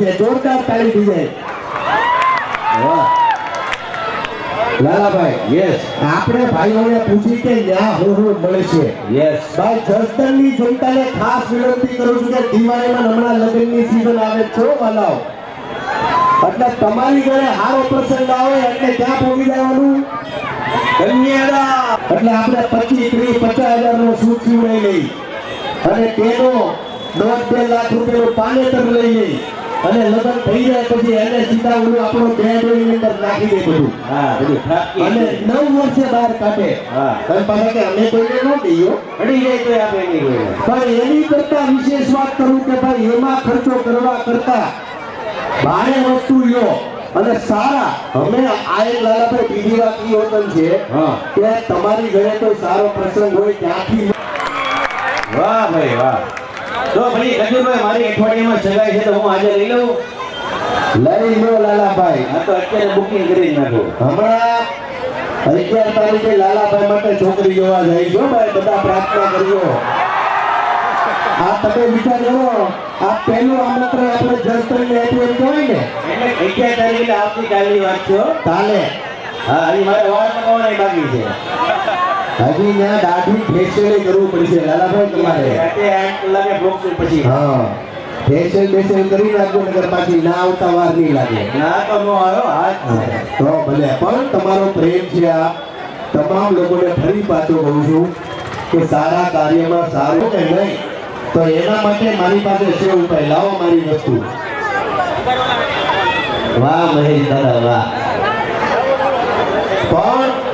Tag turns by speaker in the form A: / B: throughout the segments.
A: છે. જોરદાર તાળી દીજે લાલાભાઈ
B: યસ
A: આપણે ભાઈઓને પૂછી કે ન્યા હું હું મળે છે.
B: યસ
A: ભાઈ જસદણની જનતાને ખાસ વિનંતી કરું છું કે દિવાળીમાં હમણાં લગ્નની સીઝન આવે છો વાલાઓ. એટલે તમારી ઘરે હારો પ્રસંગ આવે એટલે ક્યાં પહોંચી જવાનું.
B: કન્યાદા
A: એટલે આપણે પચીસ ત્રીસ પચાસ હજાર નો સૂટ સીવડાવી લઈ. અને તેનો દોઢ બે લાખ રૂપિયાનું પાનેતર લઈ લઈ. અને લગ્ન થઈ જાય પછી એને સીતા ઓલું આપણો ની અંદર નાખી દે બધું.
B: હા બધું
A: અને નવ વર્ષે બહાર કાઢે.
B: હા.
A: તમે પાછા કે અમે કોઈને ન દઈએ
B: અડી જાય તો આપણે નહીં કોઈ
A: પણ એની કરતા વિશેષ વાત કરું કે ભાઈ એમાં ખર્ચો કરવા કરતા ભારે વસ્તુ લ્યો. અને સારા અમે આયન લાલાભાઈ બીજી વાત ઈ હોતન છે
B: હા.
A: કે તમારી ઘરે કોઈ સારો પ્રસંગ હોય ત્યાંથી
B: વાહ ભાઈ વાહ. તો ભાઈ કજુરભાઈ મારી અઠવાડિયામાં જગાય છે તો હું આજે લઈ લઉં.
A: લઈ લો લાલાભાઈ.
B: આ તો અત્યારે બુકિંગ કરી નાખો.
A: હમણાં અગિયાર તારીખે લાલાભાઈ માટે છોકરી જોવા જાય ગયો ભાઈ બધા પ્રાર્થના કરજો. આ તમે વિચાર કરો આ પહેલું આમંત્રણ આપણે જસદણને આપ્યું એમ કહેવાય ને?
B: એટલે અગિયાર તારીખે આવતીકાલની વાત છો તાલે
A: કાલે.
B: હા હજી મારે વાળ પકવવાના બાકી છે.
A: હજી ત્યાં દાઢી ફેશિયલ કરવું પડશે. લાલાભાઈ તમારે.
B: કલાકે બોક્સ પછી.
A: હા. ફેશિયલ બેશિયલ કરી નાખજો નગર પાછી ના આવતા વાર નહીં લાગે.
B: ના તો નો આવ્યો હાથ
A: તો ભલે. પણ તમારો પ્રેમ છે આ. તમામ લોકોને ફરી પાછો કહું છું કે સારા કાર્યમાં સારું કે નહીં? તો એના માટે મારી પાસે છે ઉપાય. લાવો મારી વસ્તુ.
B: વાહ મહેશ દાદા વાહ.
A: પણ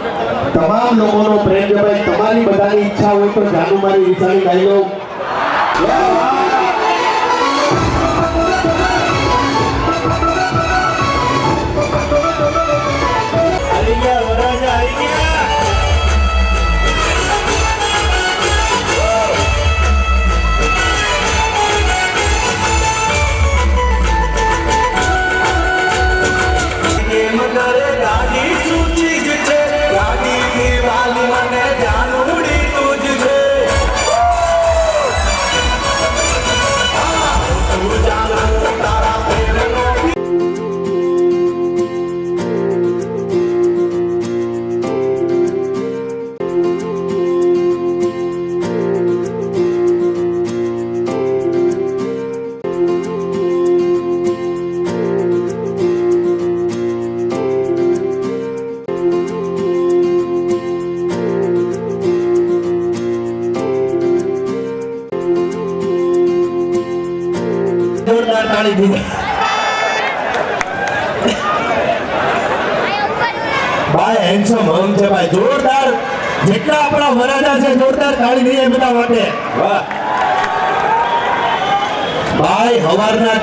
A: તમામ લોકોનો પ્રેમ છે તમારી બધાની ઈચ્છા હોય તો જાનુ મારી વિશાળી ગાઈ જોરદાર તાળી દીધી. ભાઈ હેન્ડસમ હમ છે ભાઈ. જોરદાર. જેટલા આપણા વરાજા છે, જોરદાર તાળી દઈએ બધા માટે. ભાઈ, હવારના